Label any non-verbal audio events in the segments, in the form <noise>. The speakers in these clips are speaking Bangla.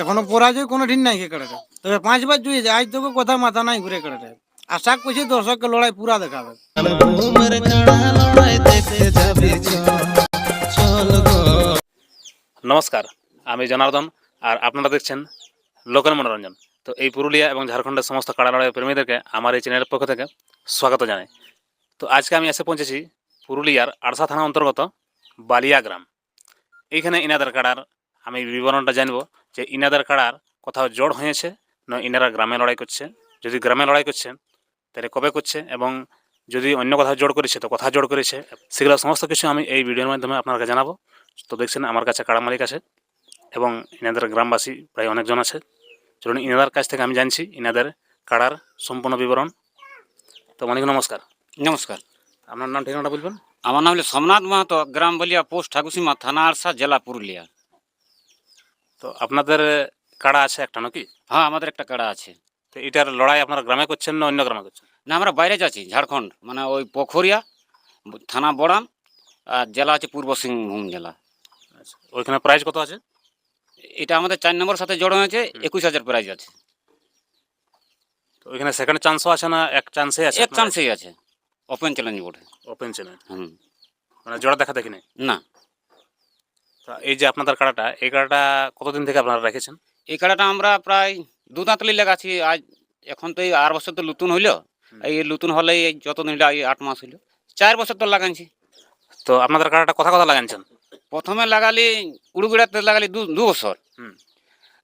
এখনও পরাজয় কোনো দিন নাই কেড়াটা তবে পাঁচবার জুয়েছে আজ তোকে কথা মাথা নাই ঘুরে কেড়াটা আশা করছি দর্শককে লড়াই পুরা দেখাবে। নমস্কার, আমি জনার্দন, আর আপনারা দেখছেন লোকাল মনোরঞ্জন। তো এই পুরুলিয়া এবং ঝাড়খণ্ডের সমস্ত কাড়া লড়াই প্রেমীদেরকে আমার এই চ্যানেলের পক্ষ থেকে স্বাগত জানাই। তো আজকে আমি এসে পৌঁছেছি পুরুলিয়ার আরসা থানা অন্তর্গত বালিয়া গ্রাম। এইখানে ইনাদের কাড়ার আমি বিবরণটা জানব যে ইনাদের কাড়ার কোথাও জোড় হয়েছে না ইনারা গ্রামে লড়াই করছে। যদি গ্রামে লড়াই করছে তাহলে কবে করছে এবং যদি অন্য কোথাও জোড় করেছে তো কোথায় জোড় করেছে? সেগুলো সমস্ত কিছু আমি এই ভিডিওর মাধ্যমে আপনাকে জানাব। তো দেখছেন আমার কাছে কাড়া মালিক আছে এবং ইনাদের গ্রামবাসী প্রায় অনেকজন আছে। চলুন ইনাদের কাছ থেকে আমি জানছি ইনাদের কাড়ার সম্পূর্ণ বিবরণ। তো অনেক নমস্কার। নমস্কার। আপনার নাম ঠিকানাটা বলবেন? আমার নাম হলো সোমনাথ মাহাতো গ্রাম বলিয়া পোস্ট ঠাকুসীমা থানা আরসা জেলা পুরুলিয়া। তো আপনাদের কাড়া আছে একটা নাকি? হ্যাঁ আমাদের একটা কাড়া আছে। তো এটার লড়াই আপনারা গ্রামে করছেন না অন্য গ্রামে করছেন? না আমরা বাইরে যাচ্ছি ঝাড়খণ্ড মানে ওই পোখরিয়া থানা বড়াম আর জেলা আছে পূর্ব সিংভূম জেলা। আচ্ছা ওইখানে প্রাইস কত আছে? এটা আমাদের চার নম্বর সাথে জড়ো হয়েছে একুশ হাজার প্রাইজ আছে। তো ওইখানে সেকেন্ড চান্সও আছে না এক চান্সে আছে এক চান্সেই আছে ওপেন চ্যালেঞ্জ বোর্ডে ওপেন চ্যালেঞ্জ হুম। মানে জোড়া দেখা দেখি না। এই যে আপনাদের কাড়াটা এই কাড়াটা কতদিন থেকে আপনারা রেখেছেন? এই কাড়াটা আমরা প্রায় দু দাঁতলি লাগাচ্ছি আজ এখন তো এই আর বছর তো নতুন হইল। এই নতুন হলে এই যতদিন এই আট মাস হইল। চার বছর তো লাগাইছি। তো আপনাদের কাড়াটা কথা কথা লাগাইছেন? প্রথমে লাগালি উড়ুগুড়াতে লাগালি দু দু বছর।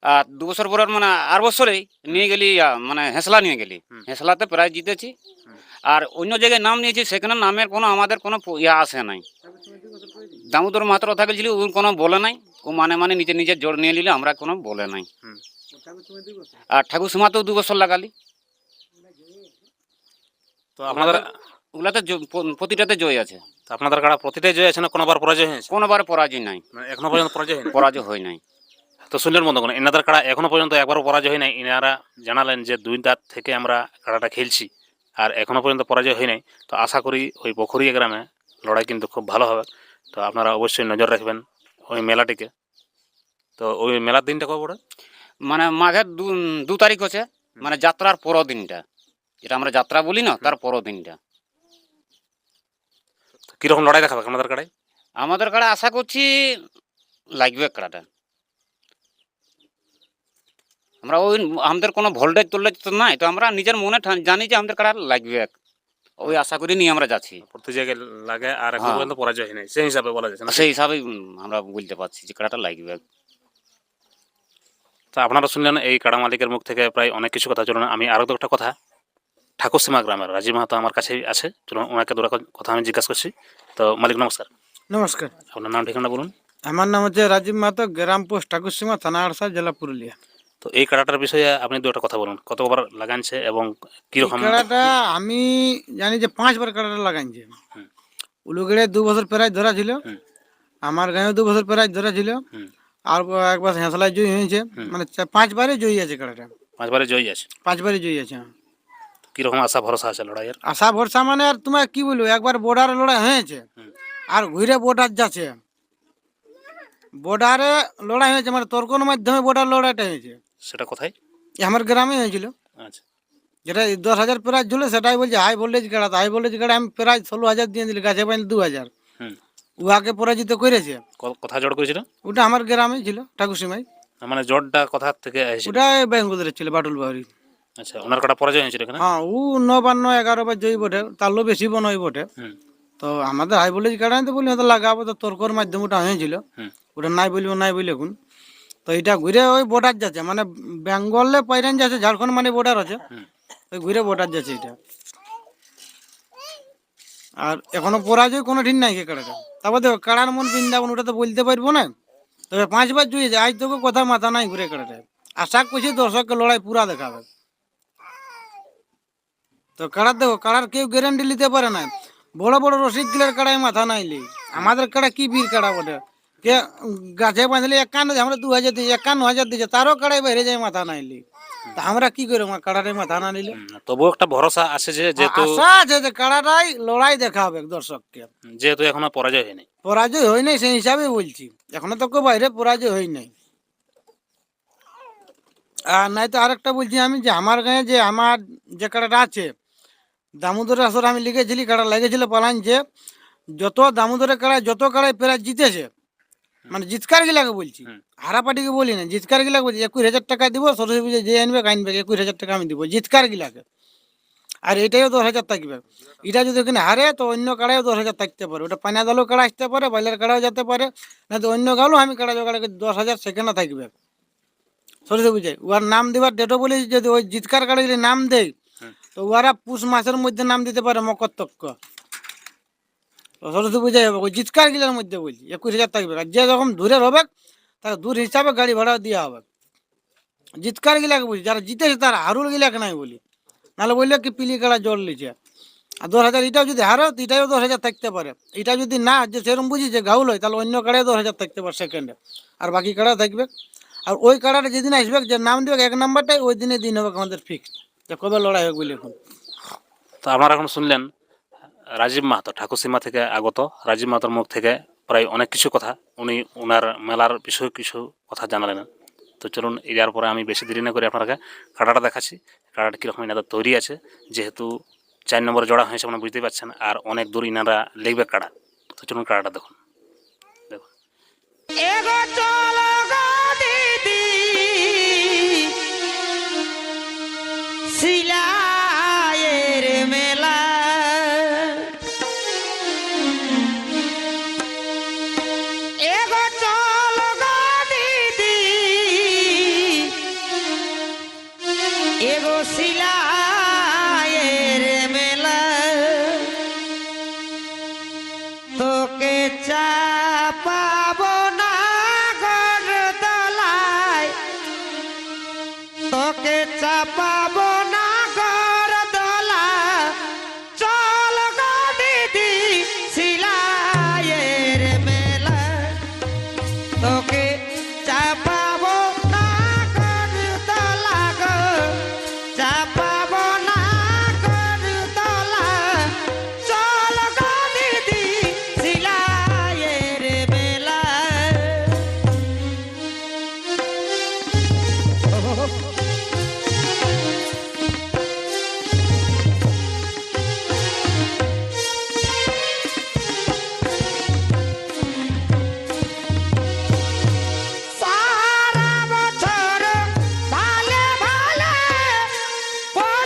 আর দু বছর পর মানে আর বছরেই নিয়ে গেলি মানে হেসলা নিয়ে গেলি। হেসলাতে প্রায় জিতেছি। আর অন্য জায়গায় নাম নিয়েছি সেখানে নামের কোনো আমাদের কোনো ইয়া আসে নাই। দামোদর মাত্র কথা গেছিল ওর কোনো বলে নাই। ও মানে মানে নিজে নিজে জোর নিয়ে নিলে আমরা কোনো বলে নাই। আর ঠাকুর সীমাতেও দু বছর লাগালি। তো আপনাদের ওগুলাতে প্রতিটাতে জয় আছে। তো আপনাদের কাড়া প্রতিটাই জয় আছে না কোনোবার পরাজয় হয়েছে? কোনোবার পরাজয় নাই। মানে এখনও পর্যন্ত পরাজয় হয়নি? পরাজয় হয় নাই। তো শুনলেন বন্ধুগণ এনাদের কাড়া এখনও পর্যন্ত একবারও পরাজয় হয় নাই? এনারা জানালেন যে দুই দাঁত থেকে আমরা কাড়াটা খেলছি আর এখনও পর্যন্ত পরাজয় হয় নাই। তো আশা করি ওই বখরিয়া গ্রামে লড়াই কিন্তু খুব ভালো হবে। তো আপনারা অবশ্যই নজর রাখবেন ওই মেলাটিকে। তো ওই মেলার দিনটা কবে পড়ে? মানে মাঘের দু দু তারিখ হচ্ছে। মানে যাত্রার পরও দিনটা। যেটা আমরা যাত্রা বলি না তার পরও দিনটা। কীরকম লড়াই দেখাবে আমাদের কাড়াই আমাদের কাড়া আশা করছি লাগবে কাড়াটা। আমরা ওই আমাদের কোনো ভোল্টেজ টোল্টেজ তো নাই তো আমরা নিজের মনে জানি যে আমাদের কাড়া লাগবে ওই আশা করি নিয়ে আমরা যাচ্ছি। প্রতি জায়গায় লাগে আর এখনও হ্যাঁ। পর্যন্ত পরাজয় হয় নাই। সেই হিসাবে বলা যাচ্ছে না সেই হিসাবেই আমরা বলতে পারছি যে কাড়াটা লাগবে। তো আপনারা শুনলেন এই কাড়া মালিকের মুখ থেকে প্রায় অনেক কিছু কথা চলুন। আমি আরও একটা কথা ঠাকুরসীমা গ্রামের রাজীব মাহাতো আমার কাছেই আছে। চলুন ওনাকে দুটা কথা আমি জিজ্ঞাসা করছি। তো মালিক নমস্কার। নমস্কার। আপনার নাম ঠিকানা বলুন। আমার নাম হচ্ছে রাজীব মাহাতো গ্রাম পোস্ট ঠাকুরসীমা থানা আড়সা জেলা পুরুলিয়া। তো এই কাড়াটার বিষয়ে আপনি দু কথা বলুন। কতবার লাগানছে এবং কীরকম কাড়াটা আমি জানি যে পাঁচবার কাড়াটা লাগাইছে। উলুগড়ে দু বছর প্রাইজ ধরা ছিল। আমার গাঁয়ে দু বছর প্রাইজ ধরা ছিল। আর একবার হেঁসলায় জয়ী হয়েছে। মানে পাঁচবারই জয়ী আছে কাড়াটা পাঁচবারে জয়ী আছে? পাঁচবারই জয়ী আছে হ্যাঁ। কীরকম আশা ভরসা আছে লড়াইয়ের? আশা ভরসা মানে আর তোমার কি বলব একবার বর্ডারে লড়াই হয়েছে। আর ঘুরে বর্ডার যাচ্ছে। বর্ডারে লড়াই হয়েছে মানে তর্কর মাধ্যমে বর্ডার লড়াইটা হয়েছে। সেটা কোথায়? আমার গ্রামে হয়েছিল। আচ্ছা। যেটা দশ হাজার প্রাইজ ছিল সেটাই বলছে হাই ভোল্টেজ গাড়া হাই ভোল্টেজ গাড়া আমি প্রায় ষোলো হাজার দিয়ে দিলি গাছে পাইনি দু হাজার। উহাকে পরাজিত করেছে। ক- কোথায় জড় করেছিল? ওটা আমার গ্রামে ছিল ঠাকুরসীমাই। মানে জড়টা কোথা থেকে ওটা বেঙ্গুদের ছিল বাটুল বাহরি আচ্ছা ওনার কাটা পরাজয় হয়েছিল এখানে? হ্যাঁ ও ন বান্ন এগারো বার জয়ী বটে তার তারও বেশি বনই বটে। তো আমাদের হাই ভোল্টেজ গাড়া তো বলি হয়তো লাগাবো তো তর্কর মাধ্যমে ওটা হয়েছিল। ওটা নাই বলব নাই বলি এখন তো এটা ঘুরে ওই বর্ডার যাচ্ছে মানে বেঙ্গলে পাইরান যাচ্ছে ঝাড়খণ্ড মানে বর্ডার আছে। ওই ঘুরে বর্ডার যাচ্ছে এটা। আর এখনও পরাজয় কোনো ঠিক নাই কাড়াটা তারপর দেখো কাড়ার মন বৃন্দাবন ওটা তো বলতে পারব না। তবে পাঁচবার জুয়েছে আজ তোকে কথা মাথা নাই ঘুরে কাড়াটা আশা করছি দর্শককে লড়াই পুরা দেখাবে। তো কাড়ার দেখো কাড়ার কেউ গ্যারান্টি নিতে পারে না। বড় বড় রসিদ গিলার কাড়ায় মাথা নাইলি আমাদের কাড়া কি বীর কাড়া বটে? কে গাছে বাঁধলে একান্ন আমরা দু হাজার দিয়েছি একান্ন হাজার দিয়েছে তারও কাড়াই বাইরে যায় মাথা নাইলি তা আমরা কি করব? কাড়ারে মাথা না নিলে। তবুও একটা ভরসা আছে যে যেহেতু আশা আছে যে কাড়াটাই লড়াই দেখাবে দর্শককে। যেহেতু এখনও পরাজয় হয়নি। পরাজয় হয় নাই সেই হিসাবে বলছি। এখনও তো কেউ বাইরে পরাজয় হয় নাই। আর নাই তো আরেকটা বলছি আমি যে আমার গায়ে যে আমার যে কাড়াটা আছে দামোদর আসর আমি লিখেছিলি কাড়া লেগেছিল পালান যে যত দামোদরের কাড়ায় যত কাড়ায় প্রায় জিতেছে মানে জিতকার গিলাকে বলছি। হারা পার্টিকে বলি না জিতকার গিলাকে বলছি একুশ হাজার টাকা দিব সরস্বতী পুজো যে আনবে আনবে একুশ হাজার টাকা আমি দিব। জিতকার গিলাকে আর এটাও দশ হাজার থাকবে। এটা যদি ওখানে হারে তো অন্য কাড়াও দশ হাজার থাকতে পারে। ওটা পানা দালও কাড়া আসতে পারে বাইলের কাড়াও যেতে পারে। না তো অন্য গালও আমি কাড়া জোগাড় দশ হাজার সেখানে থাকবে। সরস্বতী পুজোয়। ওর নাম দেবার ডেটও বলি যদি ওই জিতকার কাড়া যদি নাম দেয় তো ওরা পুষ মাসের মধ্যে নাম দিতে পারে মকর তক্ক তো সরস্বতী পূজায় হবে, ওই জিতকার গিলার মধ্যে বলছি, একুশ হাজার থাকবে, আর যে রকম দূরের হবে তাকে দূর হিসাবে গাড়ি ভাড়া দেওয়া হবে। জিতকার গিলাকে বলছি, যারা জিতেছে তারা হারুল গিলাকে নাই বলি, নাহলে বললে কি পিলি কাড়া জল লিছে। আর দশ হাজার এটাও যদি হারো তো এটাও দশ হাজার থাকতে পারে। এটা যদি না, যে সেরকম বুঝি যে গাউল হয়, তাহলে অন্য কাড়ায় দশ হাজার থাকতে পারে সেকেন্ডে আর বাকি কাড়া থাকবে। আর ওই কাড়াটা যেদিন আসবে, যে নাম দেবে, এক নাম্বারটাই ওই দিনে দিন হবে আমাদের ফিক্সড যে কবে লড়াই হবে বলে এখন। তো আপনারা এখন শুনলেন রাজীব মাহাতো ঠাকুরসীমা থেকে আগত, রাজীব মাহাতোর মুখ থেকে প্রায় অনেক কিছু কথা উনি ওনার মেলার বিষয়ে কিছু কথা জানালেন। তো চলুন এর পরে আমি বেশি দেরি না করে আপনাকে কাটাটা দেখাচ্ছি। কাটাটা কীরকম ইনাদের তৈরি আছে, যেহেতু চার নম্বরে জোড়া হয়েছে আপনারা বুঝতেই পারছেন, আর অনেক দূর ইনারা লিখবে কাটা। তো চলুন কাটাটা দেখুন। দেখুন। চাপাবো না ঘর দলায় তোকে চাপাবো না ঘর দলা চল গো দিদি সিলাইয়ের মেলা তোকে চাপাবো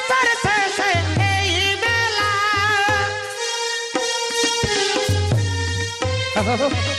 বছর <laughs>